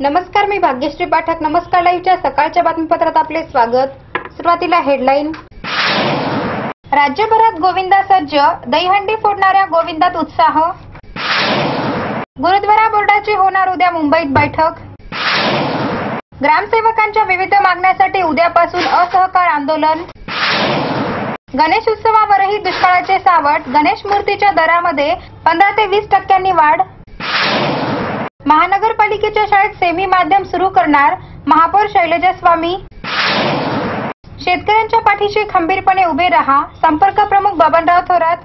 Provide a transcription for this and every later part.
नमस्कार मी भाग्यश्री पाठक. नमस्कार लाईव्हच्या सकाळच्या बातमीपत्रात आपले स्वागत. सुरुवातीला हेडलाईन. राज्यभरात गोविंदा सज्ज दहीहंडी फोडणाऱ्या गोविंदात उत्साह. गुरुद्वारा बोर्डाची होणार उद्या मुंबईत बैठक. ग्रामसेवकांच्या विविध मागण्यासाठी उद्यापासून असहकार आंदोलन. गणेश उत्सवावरही दुष्काळाचे सावट. गणेश मूर्तीच्या दरामध्ये पंधरा ते वीस टक्क्यांनी वाढ. महानगरपालिकेच्या शाळेत सेमी माध्यम सुरू करणार महापौर शैलजा स्वामी शेतकऱ्यांच्या पाठीशी खंबीरपणे उभे राहा संपर्क प्रमुख बबनराव थोरात.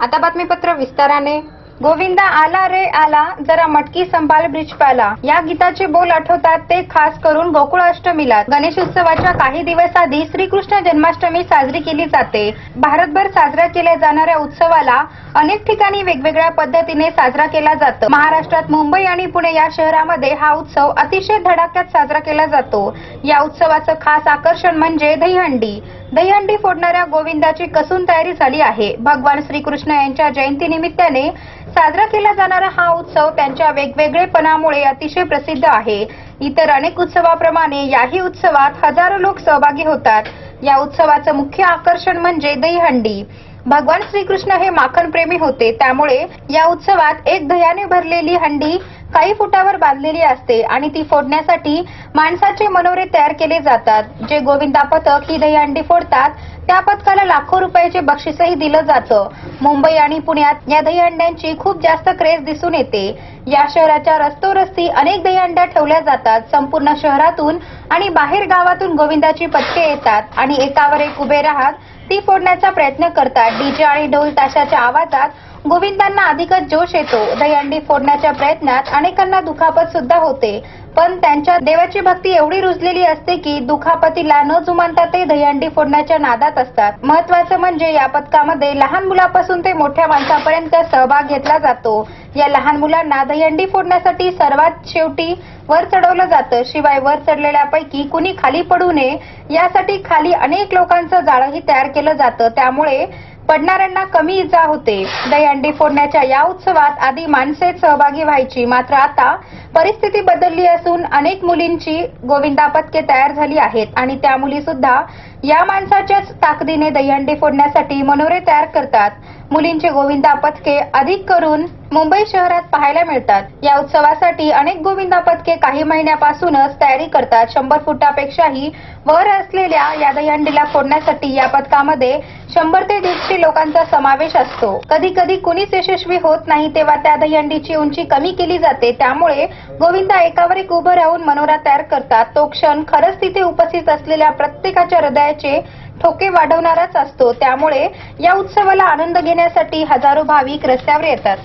आता बातमीपत्र विस्ताराने. गोविंदा आला रे आला जरा मटकी संभाल ब्रिज पाला या गीताचे बोल आठवतात ते खास करून गोकुळ अष्टमीला गणेश उत्सवाच्या काही दिवस आधी श्रीकृष्ण जन्माष्टमी साजरी केली जाते. भारतभर साजरा केल्या जाणाऱ्या उत्सवाला अनेक ठिकाणी वेगवेगळ्या पद्धतीने साजरा केला जातो. महाराष्ट्रात मुंबई आणि पुणे या शहरामध्ये हा उत्सव अतिशय धडाक्यात साजरा केला जातो. या उत्सवाचं खास आकर्षण म्हणजे दहीहंडी. दहीहंडी फोडणाऱ्या गोविंदाची कसून तयारी झाली आहे. भगवान श्रीकृष्ण यांच्या जयंती निमित्ताने साजरा केला जाणारा हा उत्सव त्यांच्या वेगवेगळेपणामुळे अतिशय प्रसिद्ध आहे. इतर अनेक उत्सवाप्रमाणे याही उत्सवात हजारो लोक सहभागी होतात. या उत्सवाचं मुख्य आकर्षण म्हणजे दहीहंडी. भगवान श्रीकृष्ण हे माखन प्रेमी होते त्यामुळे या उत्सवात एक दह्याने भरलेली हंडी काही फुटावर बांधलेली असते आणि ती फोडण्यासाठी माणसाचे मनोरे तयार केले जातात. जे गोविंदा पथक ही दहीहंडी फोडतात त्या पथकाला लाखो रुपयाचे बक्षीसही दिलं जातं. मुंबई आणि पुण्यात या दहीहंड्यांची खूप जास्त क्रेज दिसून येते. या शहराच्या रस्तोरस्ती अनेक दहीहंड्या ठेवल्या जातात. संपूर्ण शहरातून आणि बाहेर गावातून गोविंदाची पथके येतात आणि एकावर एक उभे राहत ती फोडण्याचा प्रयत्न करतात. डीजे आणि ढोल ताशाच्या आवाजात गोविंदांना अधिकच जोश येतो. दहीहंडी फोडण्याच्या प्रयत्नात अनेकांना दुखापत सुद्धा होते. पण त्यांच्या देवाची भक्ती एवढी रुजलेली असते की दुखापतीला न जुमानता ते दहीहंडी फोडण्याच्या नादात असतात. महत्वाचं म्हणजे या पथकामध्ये लहान मुलापासून ते मोठ्या माणसापर्यंत सहभाग घेतला जातो. या लहान मुलांना दहीहंडी फोडण्यासाठी सर्वात शेवटी वर चढवलं जातं. शिवाय वर चढलेल्यापैकी कुणी खाली पडू नये यासाठी खाली अनेक लोकांचं जाळंही तयार केलं जातं. त्यामुळे पडणाऱ्यांना कमी इजा होते. दहीहंडी फोडण्याच्या या उत्सवात आधी माणसेच सहभागी व्हायची मात्र आता परिस्थिती बदलली असून अनेक मुलींची गोविंदापदके तयार झाली आहेत आणि त्या मुली सुद्धा या माणसाच्याच ताकदीने दहीहंडी फोडण्यासाठी मनोरे तयार करतात. मुलींचे गोविंदा पथके अधिक करून मुंबई शहरात पाहायला मिळतात. या उत्सवासाठी अनेक गोविंदा पथके काही महिन्यापासूनच तयारी करतात. शंभर फुटापेक्षाही वर असलेल्या या दहीहंडीला फोडण्यासाठी या पथकामध्ये शंभर ते दीडशे लोकांचा समावेश असतो. कधी कधी कुणीच यशस्वी होत नाही तेव्हा त्या दहीहंडीची उंची कमी केली जाते. त्यामुळे गोविंदा एकावर एक उभं राहून मनोरा तयार करतात. तो क्षण खरंच तिथे उपस्थित असलेल्या प्रत्येकाच्या हृदयाचे ठोके वाढवणाराच असतो. त्यामुळे या उत्सवाला आनंद घेण्यासाठी हजारो भाविक रस्त्यावर येतात.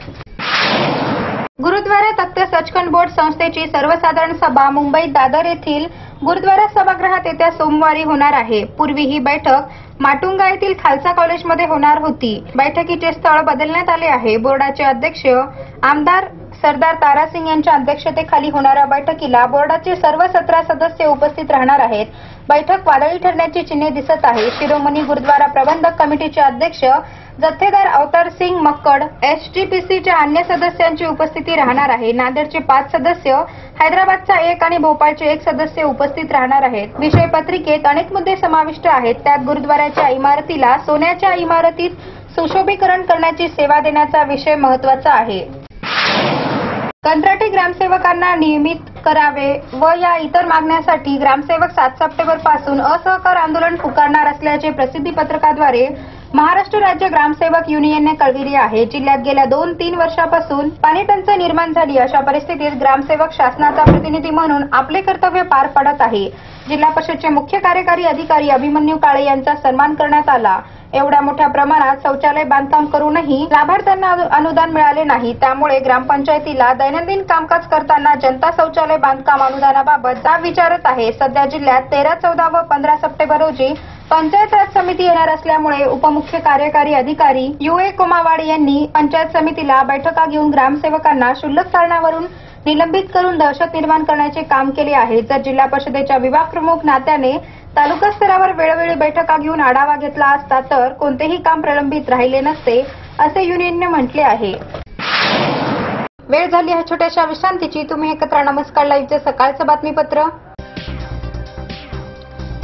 गुरुद्वारा तख्त सचखंड बोर्ड संस्थेची सर्वसाधारण सभा मुंबईत दादर येथील गुरुद्वारा सभागृहात येत्या सोमवारी होणार आहे. पूर्वी ही बैठक माटुंगा येथील खालसा कॉलेजमध्ये होणार होती. बैठकीचे स्थळ बदलण्यात आले आहे. बोर्डाचे अध्यक्ष आमदार सरदार तारासिंग यांच्या अध्यक्षतेखाली होणाऱ्या बैठकीला बोर्डाचे सर्व सतरा सदस्य उपस्थित राहणार आहेत. बैठक वादळी ठरण्याची चिन्हे दिसत आहे शिरोमणी गुरुद्वारा प्रबंधक कमिटीचे अध्यक्ष जथ्थेदार अवतार सिंग मक्कड एसटीपीसीच्या अन्य सदस्यांची उपस्थिती राहणार आहे. नांदेडचे पाच सदस्य हैदराबादचा एक आणि भोपाळचे एक सदस्य उपस्थित राहणार आहेत. विषय पत्रिकेत अनेक मुद्दे समाविष्ट आहेत. त्यात गुरुद्वाराच्या इमारतीला सोन्याच्या इमारतीत सुशोभीकरण करण्याची सेवा देण्याचा विषय महत्त्वाचा आहे. कंत्राटी ग्रामसेवकांना नियमित करावे व या इतर मागण्यासाठी ग्रामसेवक सात सप्टेंबरपासून असहकार आंदोलन पुकारणार असल्याचे प्रसिद्धी पत्रकाद्वारे महाराष्ट्र राज्य ग्रामसेवक युनियनने कळविली आहे. जिल्ह्यात गेल्या दोन तीन वर्षापासून पाणी टंचाई निर्माण झाली अशा परिस्थितीत ग्रामसेवक शासनाचा प्रतिनिधी म्हणून आपले कर्तव्य पार पडत आहे. जिल्हा परिषदचे मुख्य कार्यकारी अधिकारी अभिमन्यू काळे यांचा सन्मान करण्यात आला. एवढ्या मोठ्या प्रमाणात शौचालय बांधकाम करूनही लाभार्थ्यांना अनुदान मिळाले नाही. त्यामुळे ग्रामपंचायतीला दैनंदिन कामकाज करताना जनता शौचालय बांधकाम अनुदानाबाबत जाब विचारत आहे. सध्या जिल्ह्यात तेरा चौदा व पंधरा सप्टेंबर रोजी पंचायत राज समिती येणार असल्यामुळे उपमुख्य कार्यकारी अधिकारी यू ए कोमावाड यांनी पंचायत समितीला बैठका घेऊन ग्रामसेवकांना क्षुल्लक कारणावरून निलंबित करून दहशत निर्माण करण्याचे काम केले आहे. जर जिल्हा परिषदेच्या विभाग प्रमुख नात्याने तालुका स्तरावर वेळोवेळी बैठका घेऊन आढावा घेतला असता तर कोणतेही काम प्रलंबित राहिले नसते असे युनियनने म्हटले आहे. वेळ झाली आहे छोट्याशा विश्रांतीची. तुम्ही एकत्र नमस्कार. लाईव्हचे सकाळचं बातमीपत्र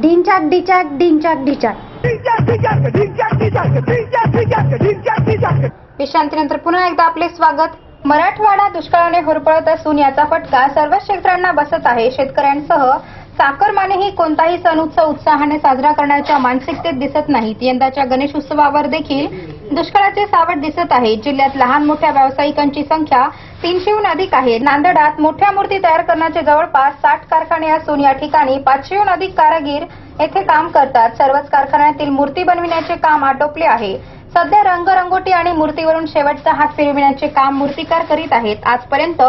डिंचाक डिचाक डिंचाक डिचाक विश्रांतीनंतर पुन्हा एकदा आपले स्वागत. मराठवाडा दुष्काळाने होरपळत असून याचा फटका सर्वच क्षेत्रांना बसत आहे. शेतकऱ्यांसह चाकरमानेही कोणताही सण उत्सव उत्साहाने साजरा करण्याच्या मानसिकतेत दिसत नाहीत. यंदाच्या गणेश उत्सवावर देखील दुष्काळाचे सावट दिसत आहे. जिल्ह्यात लहान मोठ्या व्यावसायिकांची संख्या तीनशेहून अधिक आहे. नांदेडात मोठ्या मूर्ती तयार करण्याचे जवळपास साठ कारखाने असून या ठिकाणी पाचशेहून अधिक कारागीर येथे काम करतात. सर्वच कारखान्यातील मूर्ती बनविण्याचे काम आटोपले आहे. सध्या रंगरंगोटी आणि मूर्तीवरून शेवटचा हात फिरविण्याचे काम मूर्तिकार करीत आहेत. आजपर्यंत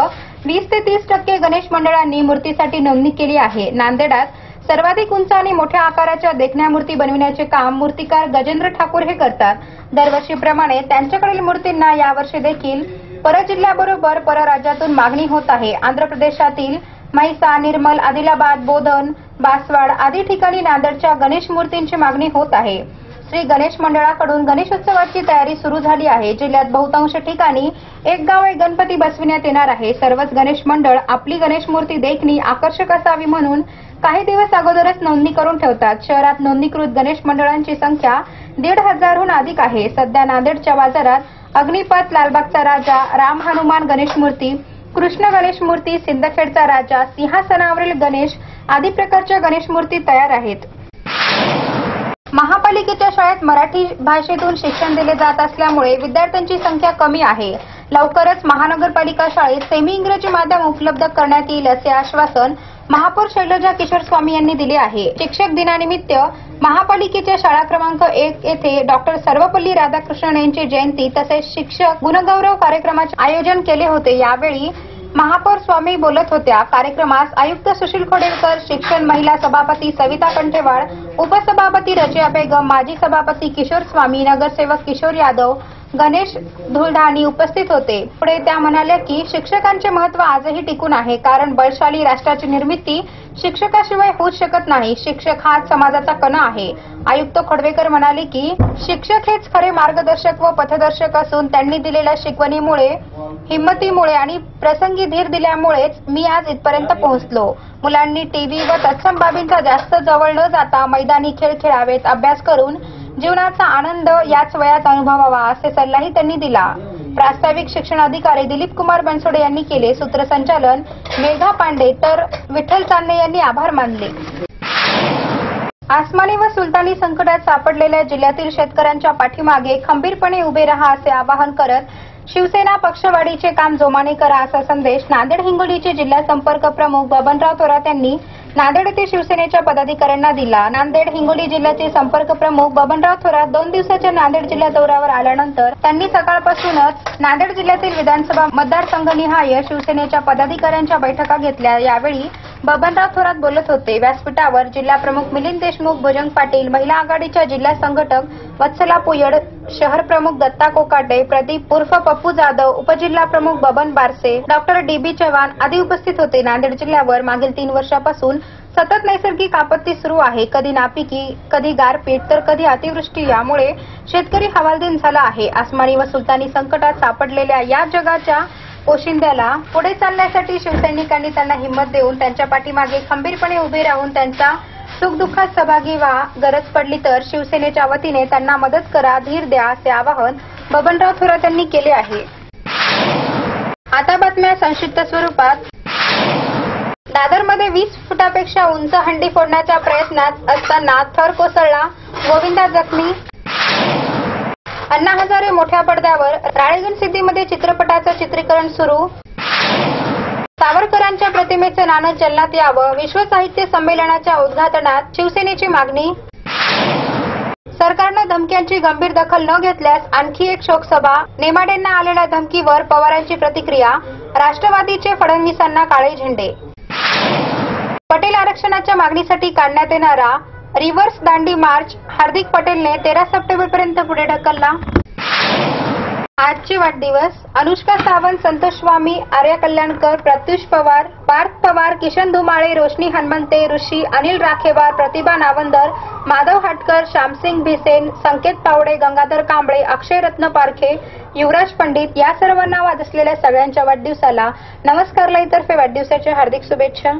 वीस ते तीस टक्के गणेश मंडळांनी मूर्तीसाठी नोंदणी केली आहे. नांदेडात सर्वाधिक उंच आणि मोठ्या आकाराच्या देखण्या मूर्ती बनविण्याचे काम मूर्तिकार गजेंद्र ठाकूर हे करतात. दरवर्षीप्रमाणे त्यांच्याकडील मूर्तींना यावर्षी देखील परजिल्ह्याबरोबर परराज्यातून मागणी होत आहे. आंध्र प्रदेशातील म्हैसा निर्मल आदिलाबाद बोधन बासवाड आदी ठिकाणी नांदेडच्या गणेश मूर्तींची मागणी होत आहे. श्री गणेश मंडळाकडून गणेशोत्सवाची तयारी सुरू झाली आहे. जिल्ह्यात बहुतांश ठिकाणी एक गाव एक गणपती बसविण्यात येणार आहे. सर्वच गणेश मंडळ आपली गणेश मूर्ती देखणी आकर्षक असावी म्हणून काही दिवस अगोदरच नोंदणी करून ठेवतात. शहरात नोंदणीकृत गणेश मंडळांची संख्या दीड हजारहून अधिक आहे. सध्या नांदेडच्या बाजारात अग्निपथ लालबागचा राजा राम हनुमान गणेश मूर्ती कृष्ण गणेश मूर्ती सिंदखेडचा राजा सिंहासनावरील गणेश आदी प्रकारच्या गणेश मूर्ती तयार आहेत. महापालिकेच्या शाळेत मराठी भाषेतून शिक्षण दिले जात असल्यामुळे विद्यार्थ्यांची संख्या कमी आहे. लवकरच महानगरपालिका शाळेत सेमी इंग्रजी माध्यम उपलब्ध करण्यात येईल असे आश्वासन महापौर शैलजा किशोर स्वामी यांनी दिले आहे. शिक्षक दिनानिमित्त महापालिकेच्या शाळा क्रमांक एक येथे डॉक्टर सर्वपल्ली राधाकृष्णन यांची जयंती तसेच शिक्षक गुणगौरव कार्यक्रमाचे आयोजन केले होते. यावेळी महापौर स्वामी बोलत होत्या. कार्यक्रमास आयुक्त सुशील खोडेकर शिक्षण महिला सभापती सविता कंठेवाळ उपसभापती रजिया बेगम माजी सभापती किशोर स्वामी नगरसेवक किशोर यादव गणेश धुळढाणी उपस्थित होते. पुढे त्या म्हणाल्या की शिक्षकांचे महत्त्व आजही टिकून आहे कारण बळशाली राष्ट्राची निर्मिती शिक्षकाशिवाय होऊच शकत नाही. शिक्षक हाच समाजाचा कणा आहे. आयुक्त खडवेकर म्हणाले की शिक्षक हेच खरे मार्गदर्शक व पथदर्शक असून त्यांनी दिलेल्या शिकवणीमुळे हिंमतीमुळे आणि प्रसंगी धीर दिल्यामुळेच मी आज इथपर्यंत पोहोचलो. मुलांनी टीव्ही व तत्सम बाबींचा जास्त जवळ न जाता मैदानी खेळ खेळावेत अभ्यास करून जीवनाचा आनंद याच वयात अनुभवावा असे सल्लाही त्यांनी दिला. प्रास्ताविक शिक्षण अधिकारी दिलीप कुमार बनसोडे यांनी केले. सूत्रसंचालन मेघा पांडे तर विठ्ठल चांदणे यांनी आभार मानले. आसमानी व सुलतानी संकटात सापडलेल्या जिल्ह्यातील शेतकऱ्यांच्या पाठीमागे खंबीरपणे उभे रहा असे आवाहन करत शिवसेना पक्षवाढीचे काम जोमाने करा असा संदेश नांदेड हिंगोलीचे जिल्हा संपर्क प्रमुख बबनराव थोरात यांनी नांदेड येथे शिवसेनेच्या पदाधिकाऱ्यांना दिला. नांदेड हिंगोली जिल्ह्याचे संपर्क प्रमुख बबनराव थोरात दोन दिवसाच्या नांदेड जिल्हा दौऱ्यावर आल्यानंतर त्यांनी सकाळपासूनच नांदेड जिल्ह्यातील विधानसभा मतदारसंघनिहाय शिवसेनेच्या पदाधिकाऱ्यांच्या बैठका घेतल्या. यावेळी बबनराव थोरात बोलत होते. व्यासपीठावर जिल्हा प्रमुख मिलिंद देशमुख भुजंग पाटील महिला आघाडीच्या जिल्हा संघटक वत्सला पुयड शहर प्रमुख दत्ता कोकाटे प्रदीप उर्फ पप्पू जाधव उपजिल्हा प्रमुख बबन बारसे डॉक्टर डी बी चव्हाण आदी उपस्थित होते. नांदेड जिल्ह्यावर मागील तीन वर्षापासून सतत नैसर्गिक आपत्ती सुरू आहे. कधी नापिकी कधी गारपीट तर कधी अतिवृष्टी यामुळे शेतकरी हवालदिन झाला आहे. आसमानी व सुलतानी संकटात सापडलेल्या या जगाच्या पोशिंद्याला पुढे चालण्यासाठी शिवसैनिकांनी त्यांना हिंमत देऊन त्यांच्या पाठीमागे खंबीरपणे उभे राहून त्यांचा सुखदुःखात सहभागी व्हा गरज पडली तर शिवसेनेच्या वतीने त्यांना मदत करा धीर द्या असे आवाहन बबनराव थोरात यांनी केले आहे. आता बातम्या संक्षिप्त स्वरूपात. दादरमध्ये वीस फुटापेक्षा उंच हंडी फोडण्याच्या प्रयत्नात असताना थर कोसळला. गोविंदा जखमी अण्णा हजारे मोठ्या पडद्यावर राळेगण सिद्धीमध्ये चित्रपटाचं चित्रीकरण सुरू. सावरकरांच्या प्रतिमेचं नाणं चलनात यावं. विश्व साहित्य संमेलनाच्या उद्घाटनात शिवसेनेची मागणी. सरकारनं धमक्यांची गंभीर दखल न घेतल्यास आणखी एक शोकसभा. नेमाडेंना आलेल्या धमकीवर पवारांची प्रतिक्रिया. राष्ट्रवादीचे फडणवीसांना काळे झेंडे. पटेल आरक्षणाच्या मागणीसाठी काढण्यात येणारा रिव्हर्स दांडी मार्च. हार्दिक पटेलने तेरा सप्टेंबरपर्यंत पुढे ढकलला. आजचे वाढदिवस. अनुष्का सावंत संतोष स्वामी आर्या कल्याणकर प्रत्युष पवार पार्थ पवार किशन धुमाळे रोशनी हनुमंते ऋषी अनिल राखेवार प्रतिभा नावंदर माधव हटकर श्यामसिंग भिसेन संकेत पावडे गंगाधर कांबळे अक्षय रत्न पारखे युवराज पंडित या सर्वांना वाद असलेल्या सगळ्यांच्या वाढदिवसाला नमस्कार लाईतर्फे वाढदिवसाच्या हार्दिक शुभेच्छा.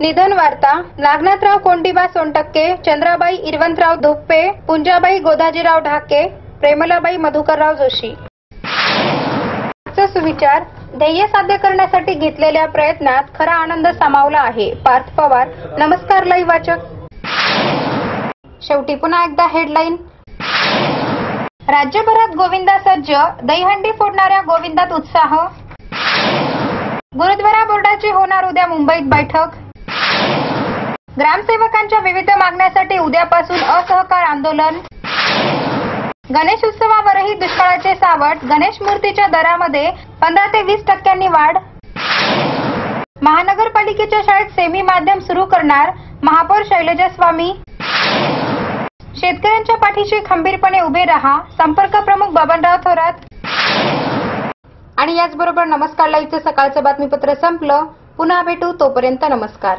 निधन वार्ता नागनाथराव कोंडीबा सोनटक्के चंद्राबाई इरवंतराव धुप्पे पुंजाबाई गोदाजीराव ढाके प्रेमलाबाई मधुकरराव जोशी सुविचार ध्येय साध्य करण्यासाठी घेतलेल्या प्रयत्नात खरा आनंद सामावला आहे पार्थ पवार नमस्कार लई वाचक शेवटी पुन्हा एकदा हेडलाईन राज्यभरात गोविंदा सज्ज दहीहंडी फोडणाऱ्या गोविंदात उत्साह गुरुद्वारा बोर्डाची होणार उद्या मुंबईत बैठक ग्रामसेवकांच्या विविध मागण्यासाठी उद्यापासून असहकार आंदोलन. गणेश उत्सवावरही दुष्काळाचे सावट. गणेश मूर्तीच्या दरामध्ये पंधरा ते वीस टक्क्यांनी वाढ. महानगरपालिकेच्या शाळेत सेमी माध्यम सुरू करणार महापौर शैलजा स्वामी शेतकऱ्यांच्या पाठीशी खंबीरपणे उभे राहा. संपर्क प्रमुख बबनराव थोरात. आणि याचबरोबर नमस्कार लाईव्हचं सकाळचं बातमीपत्र संपलं. पुन्हा भेटू तोपर्यंत नमस्कार.